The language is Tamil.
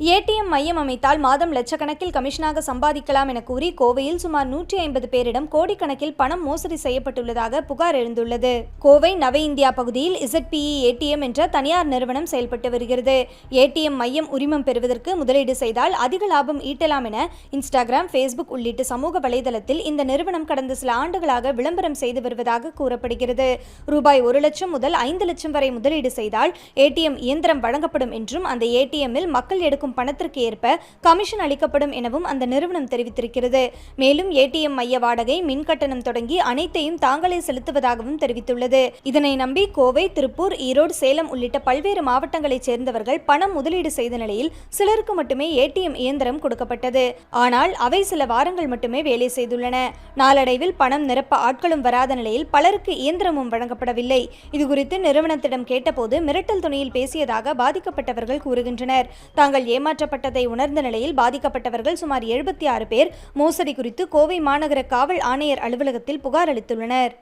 ஏடிஎம் மையம் அமைத்தால் மாதம் லட்சக்கணக்கில் கமிஷனாக சம்பாதிக்கலாம் என கூறி கோவையில் சுமார் நூற்றி ஐம்பது பேரிடம் கோடிக்கணக்கில் பணம் மோசடி செய்யப்பட்டுள்ளதாக புகார் எழுந்துள்ளது. கோவை நவ இந்தியா பகுதியில் இசட்பிஇ ஏடிஎம் என்ற தனியார் நிறுவனம் செயல்பட்டு வருகிறது. ஏடிஎம் மையம் உரிமம் பெறுவதற்கு முதலீடு செய்தால் அதிக லாபம் ஈட்டலாம் என இன்ஸ்டாகிராம் ஃபேஸ்புக் உள்ளிட்ட சமூக வலைதளத்தில் இந்த நிறுவனம் கடந்த சில ஆண்டுகளாக விளம்பரம் செய்து வருவதாக கூறப்படுகிறது. ரூபாய் ஒரு லட்சம் முதல் ஐந்து லட்சம் வரை முதலீடு செய்தால் ஏடிஎம் இயந்திரம் வழங்கப்படும் என்றும் அந்த ஏடிஎம்மில் மக்கள் எடுக்கும் கிடைக்கும் பணத்திற்கு ஏற்ப கமிஷன் அளிக்கப்படும் எனவும் அந்த நிறுவனம் தெரிவித்திருக்கிறது. மேலும் ஏடிஎம் மைய வாடகை மின் கட்டணம் தொடங்கி அனைத்தையும் தாங்களே செலுத்துவதாகவும் தெரிவித்துள்ளது. இதனை நம்பி கோவை திருப்பூர் ஈரோடு சேலம் உள்ளிட்ட பல்வேறு மாவட்டங்களைச் சேர்ந்தவர்கள் பணம் முதலீடு செய்த நிலையில் சிலருக்கு மட்டுமே ஏடிஎம் இயந்திரம் கொடுக்கப்பட்டது. ஆனால் அவை சில வாரங்கள் மட்டுமே வேலை செய்துள்ளன. நாளடைவில் பணம் நிரப்ப ஆட்களும் வராத நிலையில் பலருக்கு இயந்திரமும் வழங்கப்படவில்லை. இதுகுறித்து நிறுவனத்திடம் கேட்டபோது மிரட்டல் துணியில் பேசியதாக பாதிக்கப்பட்டவர்கள் கூறுகின்றனர். தாங்கள் ஏமாற்றப்பட்டதை உணர்ந்த நிலையில் பாதிக்கப்பட்டவர்கள் சுமார் எழுபத்தி ஆறு பேர் மோசடி குறித்து கோவை மாநகர காவல் ஆணையர் அலுவலகத்தில் புகார் அளித்துள்ளனர்.